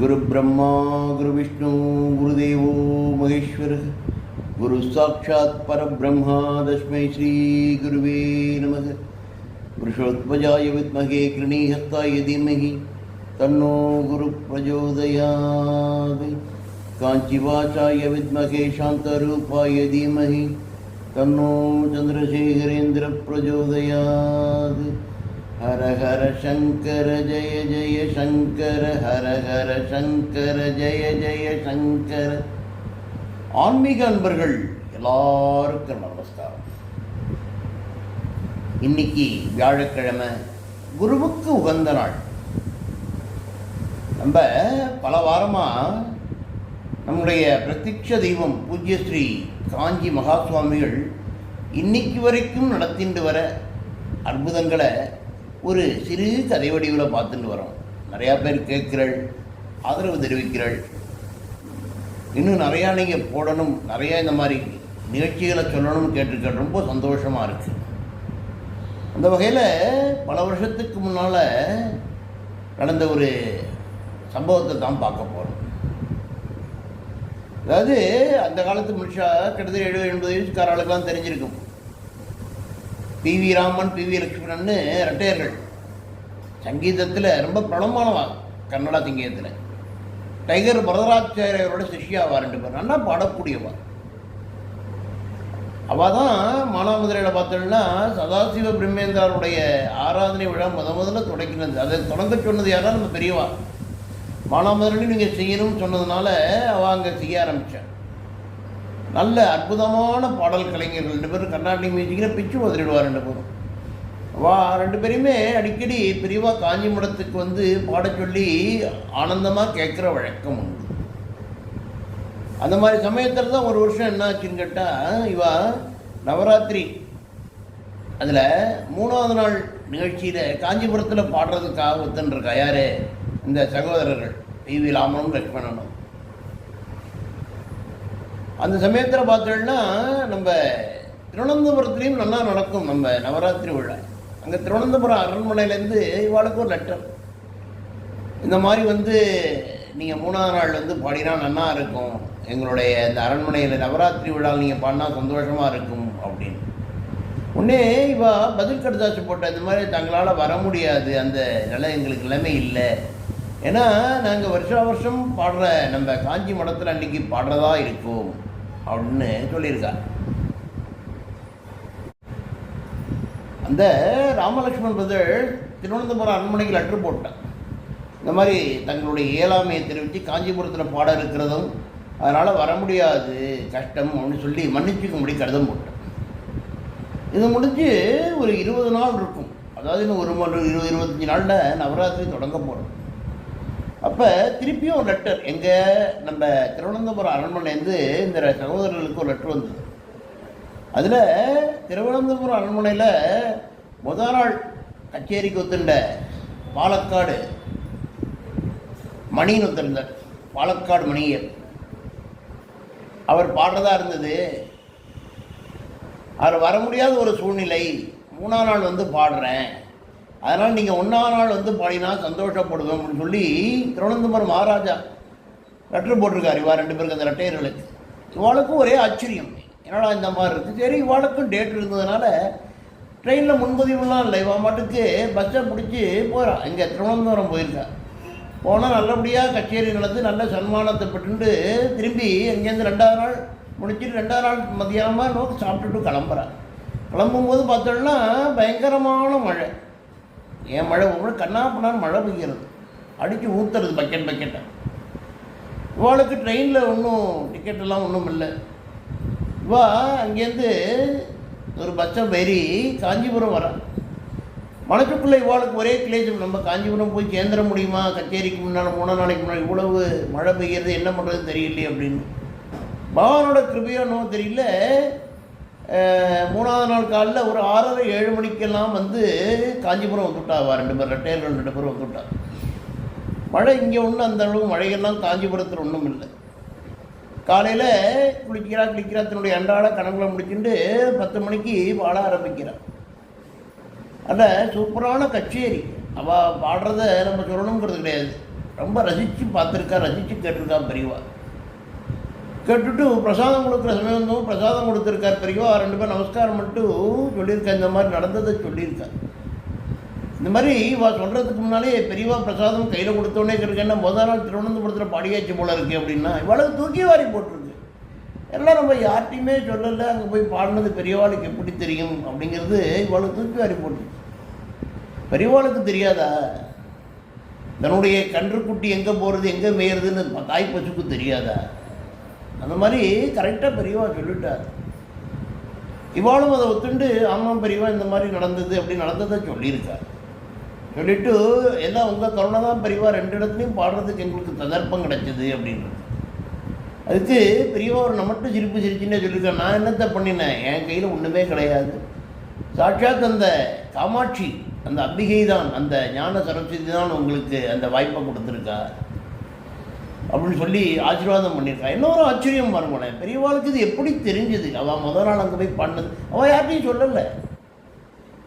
குரு பிரம்மா குரு விஷ்ணு குருதேவோ மகேஸ்வர் குரு சாட்சாத் பரபிரம்மா தஸ்மை ஸ்ரீ குருவே நமக ரிஷோத்வஜாய வித்மகே கிருணீஹத்தாய தீமகி தன்னோ குரு பிரச்சோதயாது காஞ்சிவாசாய வித்மகே சாந்தரூபாய தீமகி தன்னோ சந்திரசேகரேந்திர பிரச்சோதயாது ஹர ஹர சங்கர ஜெய ஜெய சங்கர ஹர ஹர சங்கர ஜெய ஜெய சங்கர ஆன்மீக அன்பர்கள் எல்லாருக்கும் நமஸ்காரம். இன்னைக்கு வியாழக்கிழமை குருவுக்கு உகந்த நாள். நம்ம பல வாரமாக நம்முடைய பிரத்யட்ச தெய்வம் பூஜ்ய ஸ்ரீ காஞ்சி மகாசுவாமிகள் இன்னைக்கு வரைக்கும் நடத்திண்டு வர அற்புதங்களை ஒரு சிறு கதை வடிவில் பார்த்துட்டு வரோம். நிறையா பேர் கேட்கிறாள் ஆதரவு தெரிவிக்கிறாள். இன்னும் நிறையா நீங்கள் போடணும் நிறையா இந்த மாதிரி நிகழ்ச்சிகளை சொல்லணும்னு கேட்டிருக்க ரொம்ப சந்தோஷமாக இருக்குது அந்த வகையில் பல வருஷத்துக்கு முன்னால் நடந்த ஒரு சம்பவத்தை தான் பார்க்க போகிறோம் அதாவது அந்த காலத்து மனுஷா கிட்டத்தட்ட எழுபது எண்பது வயசுக்காரர்களுக்கெல்லாம் தெரிஞ்சிருக்கும். P V Raman P V லட்சுமணன்னு ரெட்டையர்கள் சங்கீதத்தில் ரொம்ப பிரபலமானவா கன்னடா சங்கீதத்தில். டைகர் வரதராச்சாரியரோட சிஷ்யாவா ரெண்டு பேர் நல்லா பாடக்கூடியவா. அவள் தான் மானாமதுரையில் பார்த்தோம்னா சதாசிவ பிரம்மேந்திராருடைய ஆராதனை விழா முத முதல்ல தொடக்கினது அதை தொடங்க சொன்னது யாரா? நம்ம பெரியவா. மானாமதுரையில் நீங்கள் செய்யணும்னு சொன்னதுனால அவள் அங்கே செய்ய ஆரம்பித்தாள் நல்ல அற்புதமான பாடல் கலைஞர்கள் ரெண்டு பேரும் கர்நாடக மியூசிக்கில் பிச்சு உதறிடுவா ரெண்டு பேரும் வா ரெண்டு பேருமே அடிக்கடி பிரிவாக காஞ்சி மடத்துக்கு வந்து பாடச் சொல்லி ஆனந்தமாக கேட்குற வழக்கம் உண்டு. அந்த மாதிரி சமயத்தில் தான் ஒரு வருஷம் என்ன ஆச்சுன்னு கேட்டால் இவா நவராத்திரி. அதில் மூணாவது நாள் நிகழ்ச்சியில் காஞ்சிபுரத்தில் பாடுறதுக்காக ஒத்துன்ற யார்? இந்த சகோதரர்கள். டி வி ராமனும் லக்ஷ்மணனும். அந்த சமயத்தில் பார்த்தோம்னா நம்ம திருவனந்தபுரத்துலேயும் நல்லா நடக்கும். நம்ம நவராத்திரி விழா. அங்கே திருவனந்தபுரம் அரண்மனையிலேருந்து இவாளுக்கு ஒரு லெட்டர் இந்த மாதிரி வந்து நீங்கள் மூணாவது நாள் வந்து பாடினா நல்லா இருக்கும். எங்களுடைய இந்த அரண்மனையில் நவராத்திரி விழா நீங்கள் பாடினா சந்தோஷமாக இருக்கும் அப்படின்னு. உடனே இவா பதில் கடுதாச்சு போட்ட இந்த மாதிரி தங்களால் வர முடியாது. அந்த நிலை எங்களுக்கு நிலைமை இல்லை. ஏன்னா நாங்கள் வருஷா வருஷம் பாடுற நம்ம காஞ்சி மடத்தில் அன்றைக்கி பாடுறதா இருக்கும். அப்படின்னு சொல்லியிருக்கா அந்த ராமலட்சுமண் பதில் திருவனந்தபுரம் அரண்மனைக்கு லெட்டர் போட்டான் இந்த மாதிரி தங்களுடைய இயலாமையை தெரிவித்து காஞ்சிபுரத்தில் பாட இருக்கிறதும் அதனால் வர முடியாது கஷ்டம் அப்படின்னு சொல்லி மன்னிச்சுக்கும்படி கடிதம் போட்டேன் இது முடிஞ்சு ஒரு இருபது நாள் இருக்கும். அதாவது இன்னும் ஒரு இருபது இருபத்தஞ்சி நாளில் நவராத்திரி தொடங்க போகிறோம் அப்போ திருப்பியும் ஒரு லெட்டர் எங்கள் நம்ம திருவனந்தபுரம் அரண்மனைலேருந்து இந்த சகோதரர்களுக்கு ஒரு லெட்டர் வந்தது. அதில் திருவனந்தபுரம் அரண்மனையில் முதல் நாள் கச்சேரிக்கு ஒத்துண்ட பாலக்காடு மணின்னு ஒத்துருந்தார் பாலக்காடு மணியர் அவர் பாடுறதா இருந்தது. அவர் வர முடியாத ஒரு சூழ்நிலை. மூணாம் நாள் வந்து பாடுறேன். அதனால் நீங்கள் ஒன்றாம் நாள் வந்து பாடினா சந்தோஷப்படுவேன் அப்படின்னு சொல்லி திருவனந்தபுரம் மகாராஜா லெட்டர் போட்டிருக்காரு. இவா ரெண்டு பேருக்கு அந்த லெட்டையர்களுக்கு இவாளுக்கும் ஒரே ஆச்சரியம். என்னடா இந்த மாதிரி இருக்குது சரி இவாளுக்கும் டேட் இருந்ததுனால ட்ரெயினில் முன்பதிவுலாம் இல்லை. இவன் மாட்டுக்கு பஸ்ஸை பிடிச்சி போகிறான் இங்கே திருவனந்தபுரம் போயிருக்காள் போனால் நல்லபடியாக கச்சேரி நடந்து நல்ல சன்மானத்தை பெற்றுண்டு திரும்பி அங்கேருந்து ரெண்டாவது நாள் முடிச்சுட்டு ரெண்டாவது நாள் மத்தியானமாக நோக்கி சாப்பிட்டுட்டு கிளம்புறான் கிளம்பும்போது பார்த்தோம்னா பயங்கரமான மழை. ஏன் மழை ஒரு கண்ணாப்பண்ணான்னு மழை பெய்கிறது அடித்து ஊற்றுறது பக்கெட் பக்கெட்டை. இவாளுக்கு ட்ரெயினில் ஒன்றும் டிக்கெட்டெல்லாம் ஒன்றும் இல்லை. இவா அங்கேருந்து ஒரு பஸ்ஸை ஏறி காஞ்சிபுரம் வரா. மனசுக்குள்ளே இவாளுக்கு ஒரே கிளேஜம் நம்ம காஞ்சிபுரம் போய் சேர்ந்துட முடியுமா? கச்சேரிக்கு முன்னால் மூணு நாளைக்கு முன்னாடி இவ்வளவு மழை பெய்கிறது என்ன பண்ணுறது தெரியலையே அப்படின்னு. பகவானோட கிருபையோ தெரியல. மூணாவது நாள் காலில் ஒரு ஆறரை ஏழு மணிக்கெல்லாம் வந்து காஞ்சிபுரம் வந்துவிட்டாவா ரெண்டு பேர் ரெட்டையர்கள் ரெண்டு பேரும் வந்துவிட்டா மழை இங்கே ஒன்றும் அந்த அளவு மழையெல்லாம் காஞ்சிபுரத்தில் ஒன்றும் இல்லை. காலையில் குளிக்கிறா குளிக்கிறா தன்னுடைய அன்றாட கணக்குல முடிச்சுட்டு பத்து மணிக்கு பாட ஆரம்பிக்கிறான் அதில் சூப்பரான கச்சேரி அவள் பாடுறத நம்ம சொல்லணுங்கிறது கிடையாது. ரொம்ப ரசித்து பார்த்துருக்கா ரசித்து கேட்டிருக்கா பெரியவா கேட்டுட்டு பிரசாதம் கொடுக்குற சமயம் வந்து பிரசாதம் கொடுத்துருக்கார். பெரியவா ரெண்டு பேரும் நமஸ்காரம் மட்டும் சொல்லியிருக்கேன் இந்த மாதிரி நடந்ததை சொல்லியிருக்கேன் இந்த மாதிரி இவா சொல்கிறதுக்கு முன்னாலே பெரியவா பிரசாதம் கையில் கொடுத்தோடனே கேட்டுக்கன்னா முதல் நாள் திருவனந்தபுரத்தில் பாடியாச்சு போல இருக்கு அப்படின்னா இவ்வளவு தூக்கி வாரி போட்டிருக்கு. எல்லாம் நம்ம யார்ட்டையுமே சொல்லலை அங்கே போய் பாடினது பெரியவாளுக்கு எப்படி தெரியும் அப்படிங்கிறது இவ்வளவு தூக்கி வாரி போட்டுருக்கு. பெரியவாளுக்கு தெரியாதா? தன்னுடைய கன்றுக்குட்டி எங்கே போகிறது எங்கே மேயிறதுன்னு தாய் பசுக்கு தெரியாதா? அந்த மாதிரி கரெக்டாக பெரியவா சொல்லிட்டார். இவாளும் அதை ஒத்துண்டு ஆமாம் பெரியவா இந்த மாதிரி நடந்தது அப்படி நடந்ததை சொல்லியிருக்கார். சொல்லிட்டு எல்லாம் உங்கள் கருணை தான் பெரியவா ரெண்டு இடத்துலையும் பாடுறதுக்கு எங்களுக்கு சந்தர்ப்பம் கிடைச்சது அப்படின்றது. அதுக்கு பெரியவா ஒரு மட்டும் சிரிப்பு சிரிச்சுன்னே சொல்லியிருக்கேன் நான் என்னத்தை பண்ணினேன்? என் கையில் ஒன்றுமே கிடையாது. சாட்சாத் அந்த காமாட்சி அந்த அம்பிகை தான் அந்த ஞான சரஸ்வதி தான் உங்களுக்கு அந்த வாய்ப்பை கொடுத்துருக்கா. அப்படின்னு சொல்லி ஆசீர்வாதம் பண்ணியிருக்கா இன்னொரு ஆச்சரியம் பாருங்களேன் பெரியவாளுக்கு இது எப்படி தெரிஞ்சது? அவள் முதல் நாள் அங்கே போய் பாடினது அவள் யார்ட்டையும் சொல்லலை.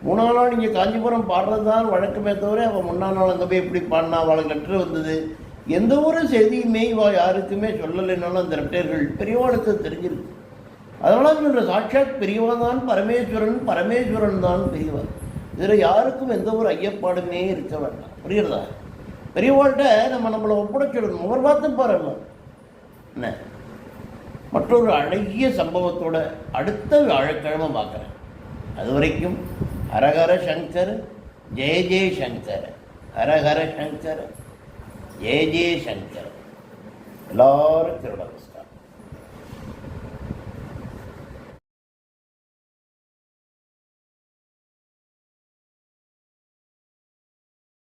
மூணாம் நாள் இங்கே காஞ்சிபுரம் பாடுறது தான் வழக்கமே தவிர அவள் முன்னாள் நாள் அங்கே போய் எப்படி பாடினா அவளுக்கு லெட்டர் வந்தது? எந்த ஒரு செய்தியுமே இவள் யாருக்குமே சொல்லலைன்னாலும் அந்த லெட்டர்கள் பெரியவாளுக்கு தெரிஞ்சிருக்கு. அதனால சொல்கிற சாட்சாத் பெரியவா தான் பரமேஸ்வரன் பரமேஸ்வரன் தான் பெரியவா. இதில் யாருக்கும் எந்த ஒரு ஐயப்பாடுமே இருக்க வேண்டாம். புரியுறதா பெரியவாழ்கிட்ட நம்ம நம்மளை ஒப்படைச்சிடணும். அவர் பார்த்து பாருங்க. என்ன? மற்றொரு அழகிய சம்பவத்தோட அடுத்த வியாழக்கிழமை பார்க்குறேன். அது வரைக்கும் ஹரஹர சங்கர் ஜெய ஜெய சங்கர் ஹரஹர சங்கர் ஜெய ஜெய சங்கர். எல்லாரும் திருடணும்